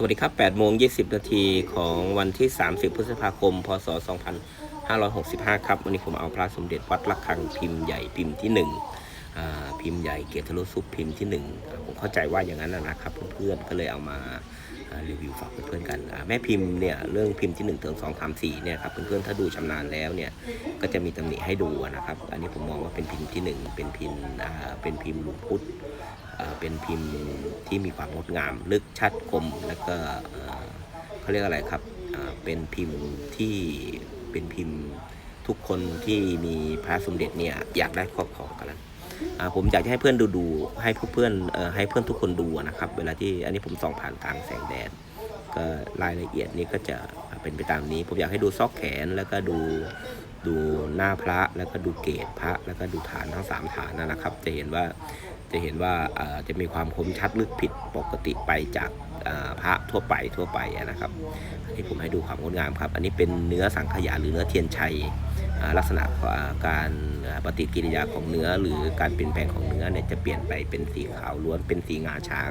สวัสดีครับ8โมง20 นาทีของวันที่ 30 พฤษภาคม พศ 2565 ครับ วันนี้ผมเอาพระสมเด็จวัดระฆังพิมพ์ใหญ่พิมพ์ที่1อ่า พิมพ์ใหญ่เกียรติทะลุซุปพิมพ์ที่1อ่าผมเข้าใจว่าอย่างนั้นนะนะครับเพื่อนๆก็เลยเอามารีวิวฝากเพื่อนๆกันแม่พิมพ์เนี่ยเรื่องพิมพ์ที่1ถึง2 3 4เนี่ยครับเพื่อนๆถ้าดูชำนาญแล้วเนี่ยก็จะมีตำหนิให้ดูนะครับ อันนี้ผมมองว่าเป็นพิมพ์ที่ 1 เป็นพิมพ์เป็นพิมพ์หลวงพุทธเป็นพิมพ์ที่มีความงดงาม ลึกชัดคมแล้วก็เขาเรียกอะไรครับเป็นพิมพ์ที่เป็นพิมพ์ทุกคนที่มีพระสมเด็จเนี่ยอยากได้ครอบครองกันแล้ว ผมอยากจะให้เพื่อนดูดูให้เพื่อนอให้เพื่อนทุกคนดูนะครับ เวลาที่อันนี้ผมส่องผ่านกลางแสงแดดก็รายละเอียดนี้ก็จะเป็นไปตามนี้ ผมอยากให้ดูซอกแขนแล้วก็ดูดูหน้าพระแล้วก็ดูเกศพระ แล้วก็ดูฐานทั้งสามฐานนะนะครับ จะเห็นว่าจะเห็นว่าจะมีความคมชัดลึกผิดปกติไปจากพระทั่วไปทั่วไปนะครับอันนี้ผมให้ดูความงดงามครับ อันนี้เป็นเนื้อสังขยาหรือเนื้อเทียนชัย ลักษณะการปฏิกิริยาของเนื้อ หรือการเปลี่ยนแปลงของเนื้อเนี่ยจะเปลี่ยนไปเป็นสีขาวล้วนเป็นสีงาช้าง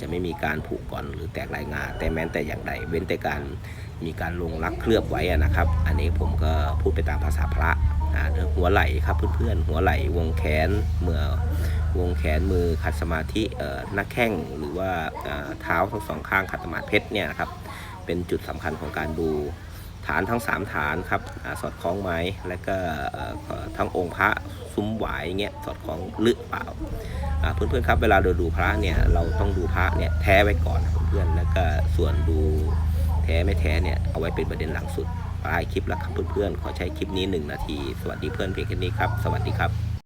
จะไม่มีการผูกก่อนหรือแตกลายงา แต่แม้แต่อย่างใดเว้นแต่การมีการลงรักเคลือบไว้นะครับ อันนี้ผมก็พูดไปตามภาษาพระเนื้อหัวไหล่ครับเพื่อนๆหัวไหล่วงแขนเมื่อวงแขนมือขัดสมาธิหน้าแข้งหรือว่าเท้าทั้งสองข้างขัดสมาธิเพชรเนี่ยนะครับเป็นจุดสำคัญของการดู ฐานทั้ง 3 ฐานครับอสอดคล้องไหมและก็ทั้งองค์พระซุ้มหวายเงี้ยสอดคล้องหรือเปล่าเพื่อนๆครับเวลาเราดูพระเนี่ยเราต้องดูพระเนี่ยแท้ไว้ก่อนเพื่อนแล้วก็ส่วนดูแท้ไม่แท้เนี่ยเอาไว้เป็นประเด็นหลังสุดปลายคลิปแล้วครับเพื่อนๆขอใช้คลิปนี้ 1 นาที สวัสดีเพื่อนเพียงแค่นี้ครับ สวัสดีครับ